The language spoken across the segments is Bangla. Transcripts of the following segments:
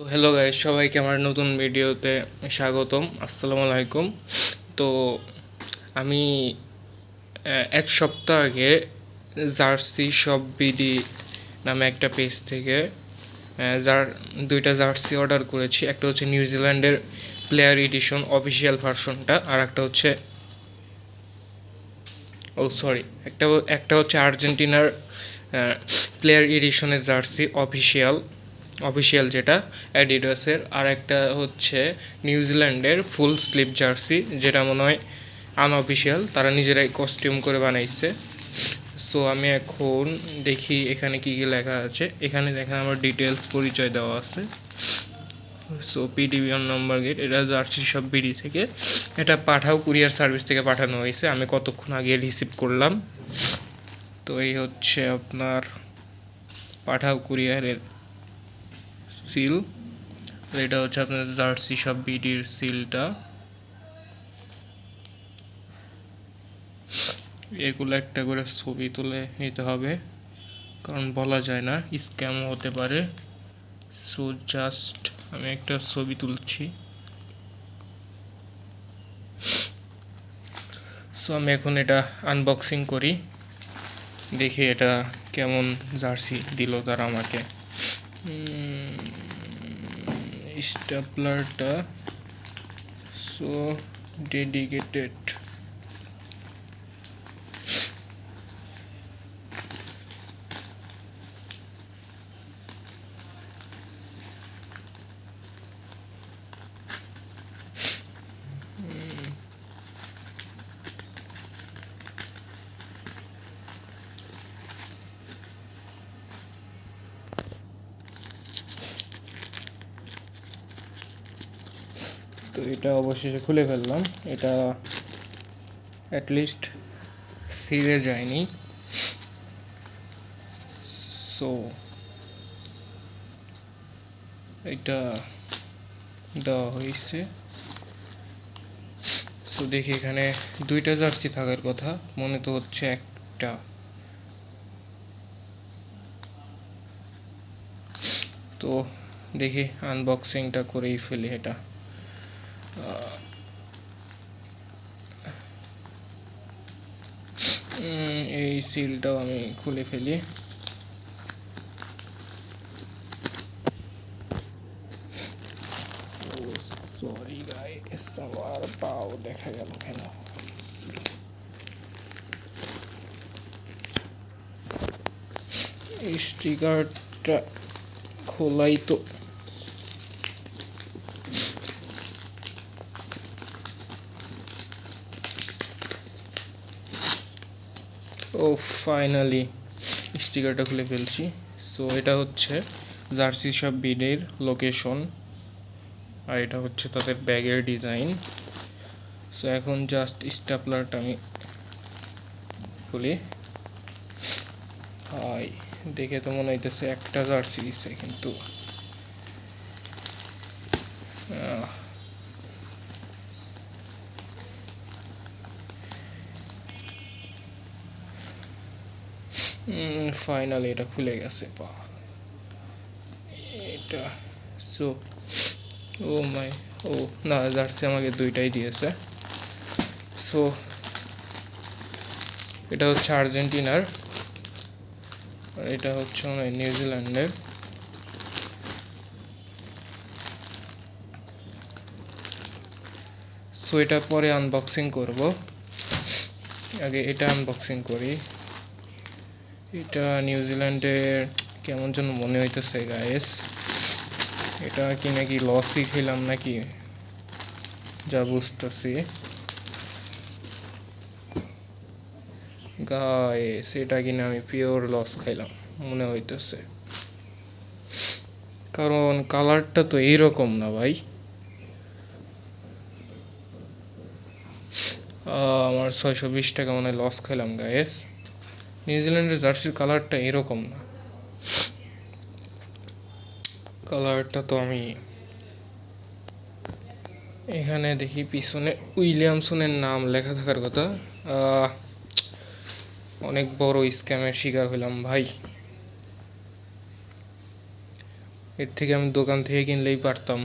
তো হ্যালো গাইস সবাইকে আমার নতুন ভিডিওতে স্বাগতম, আসসালামু আলাইকুম। তো আমি এক সপ্তাহ আগে জার্সি শপ বিডি নামে একটা পেজ থেকে যার, দুইটা জার্সি অর্ডার করেছি। একটা হচ্ছে নিউজিল্যান্ডের প্লেয়ার এডিশন অফিসিয়াল ভার্সনটা আর একটা হচ্ছে, ও সরি একটা একটা হচ্ছে আর্জেন্টিনার প্লেয়ার এডিশনের জার্সি অফিসিয়াল অফিসিয়াল যেটা অ্যাডিডাসের আর একটা হচ্ছে নিউজিল্যান্ডের ফুল স্লিপ জার্সি, যেটা মনে হয় আনঅফিসিয়াল তারা নিজেরাই কস্টিউম করে বানাইছে। সো আমি এখন দেখি এখানে কি কি লেখা আছে। এখানে দেখেন আমার ডিটেলস পরিচয় দেওয়া আছে। So PDB on number get এটা জার্সি সব বিডি থেকে। এটা পাঠাও, কুরিয়ার সার্ভিস থেকে পাঠানো হয়েছে। আমি কতক্ষণ আগে রিসিভ করলাম। তো, এই হচ্ছে আপনার পাঠাও, কুরিয়ারের সিল। এটা হচ্ছে আপনার জার্সি, সব বিডির সিলটা। এগুলো একটা করে ছবি তুলে নিতে হবে, কারণ বলা যায় না, স্ক্যামও হতে পারে। সো জাস্ট আমি একটা ছবি তুলছি। সো আমি এখন এটা আনবক্সিং করি। দেখি এটা কেমন জার্সি দিল তারা আমাকে। স্টাপলারটা সো ডেডিকেটেড তো এটা অবশেষে খুলে ফেললাম। এটা অ্যাটলিস্ট সিরে যায়নি। সো এটা দেওয়া হয়েছে। সো দেখি এখানে দুইটা জার্সি থাকার কথা। মনে তো হচ্ছে একটা। তো দেখি আনবক্সিংটা করেই ফেলি এটা। এই সিলটাও আমি খুলে ফেলি। সরি গাইস আমার পাও দেখা গেল কেন? এই স্টিকারটা খোলাই তো ও ফাইনালি স্টিকারটা খুলে ফেলছি। সো এটা হচ্ছে জার্সি সব বিডের লোকেশন আর এটা হচ্ছে তাদের ব্যাগের ডিজাইন সো এখন জাস্ট স্টাপলারটা আমি খুলি। হাই, দেখে তো মনে হইতেছে একটা জার্সি দিছে, কিন্তু ফাইনালি এটা খুলে গেছে পা এটা সো ও মাই ও না, জার্সি আমাকে দুইটাই দিয়েছে। সো এটা হচ্ছে আর্জেন্টিনার, আর এটা হচ্ছে মনে হয় নিউজিল্যান্ডের। সো এটা পরে আনবক্সিং করব। আগে এটা আনবক্সিং করি। এটা নিউজিল্যান্ডের কেমন যেন মনে হইতেছে গায়েস এটা কি নাকি লসই খেলাম নাকি? যা বুঝতেছি। গায়েস এটা কিনা আমি পিওর লস খাইলাম, মনে হইতেছে। কারণ কালারটা তো এইরকম না, ভাই। আমার ছয়শো বিশ টাকা মনে লস খাইলাম গায়েস নিউজিল্যান্ডের জার্সির কালারটা এরকম না। কালারটা তো আমি এখানে দেখি পিছনে উইলিয়ামসনের নাম লেখা থাকার কথা। অনেক বড় স্ক্যামের শিকার হলাম ভাই। এর থেকে আমি দোকান থেকে কিনলেই পারতাম।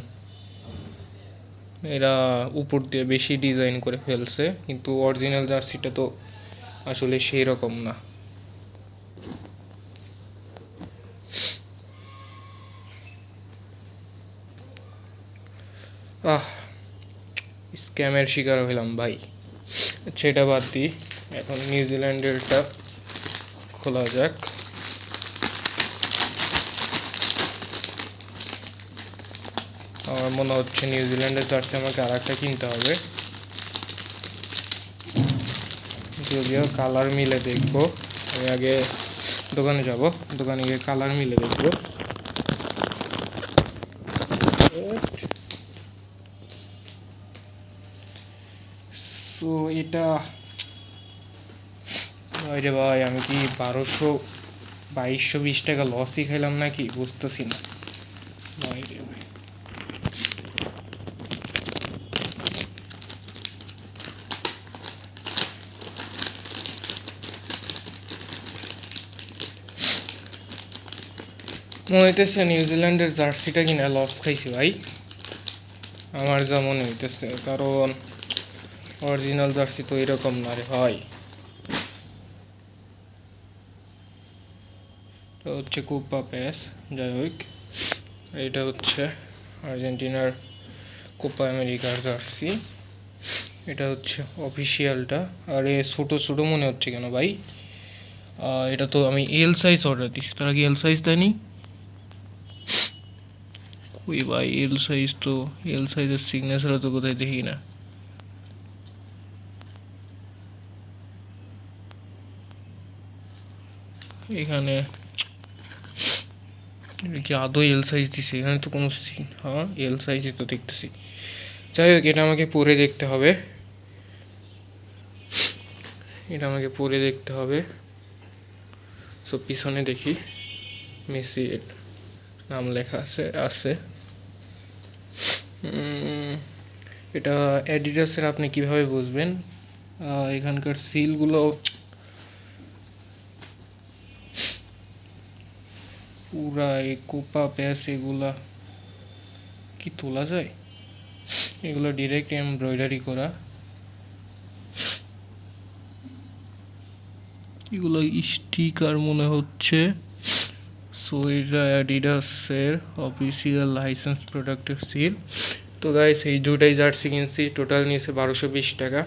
এরা উপর দিয়ে বেশি ডিজাইন করে ফেলছে, কিন্তু অরিজিনাল জার্সিটা তো আসলে সেই রকম না। আহ, স্ক্যামের শিকার হইলাম, ভাই। সেটা বাদ দিই এখন নিউজিল্যান্ডেরটা খোলা যাক। আমার মনে হচ্ছে নিউজিল্যান্ডের জার্সি আমাকে আর একটা কিনতে হবে। যদিও কালার মিলে দেখব। আমি আগে দোকানে যাব। দোকানে গিয়ে কালার মিলে দেখব। সো এটা রে ভাই, আমি কি বারোশো বাইশশো বিশ টাকা লসই খাইলাম নাকি? বুঝতেছি না। ভাই। মনে হইতেছে নিউজিল্যান্ডের জার্সিটা কিনা লস খাইছি ভাই। আমার যা মনে হইতেছে, কারণ অরিজিনাল জার্সি তো এরকম না রে ভাই এটা হচ্ছে কোপা প্যাস যাই হোক। এটা হচ্ছে আর্জেন্টিনার কোপা আমেরিকার জার্সি। এটা হচ্ছে অফিসিয়ালটা আর এ ছোটো ছোটো মনে হচ্ছে কেন ভাই? এটা তো আমি এল সাইজ অর্ডার দিচ্ছি তারা কি এল সাইজ দেয়নি? কই ভাই এল সাইজ তো এল সাইজের সিগনেচারও তো কোথায় দেখি না। এখানে কি আদৌ এল সাইজ দিছে, এখানে তো কোনো সি- হ্যাঁ এল সাইজই তো দেখতেছি। যাই হোক, এটা আমাকে পরে দেখতে হবে। এটা আমাকে পরে দেখতে হবে। সো পিছনে দেখি মেসি নাম লেখা আছে আছে। এটা অ্যাডিডাসের আপনি কীভাবে বুঝবেন? এখানকার সিলগুলো পুরা এই কোপা প্যাস এগুলা কি তোলা যায়? এগুলো ডিরেক্ট এমব্রয়ডারি করা। এগুলো স্টিকার মনে হচ্ছে। সো এটা অ্যাডিডাসের অফিসিয়াল লাইসেন্স প্রোডাক্টের সিল তো গাইস এই দুটাই জার্সি কিনছি। টোটাল নিয়েছে বারোশো বিশ টাকা।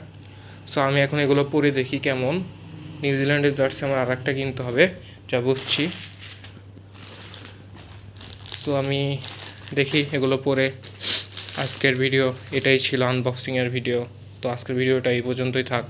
সো আমি এখন এগুলো পরে দেখি কেমন। নিউজিল্যান্ডের জার্সি আমার আর একটা কিনতে হবে। যা বুঝছি। সো আমি দেখি এগুলো পরে আজকের ভিডিও এটাই ছিল আনবক্সিংয়ের ভিডিও তো আজকের ভিডিওটা এই পর্যন্তই থাক।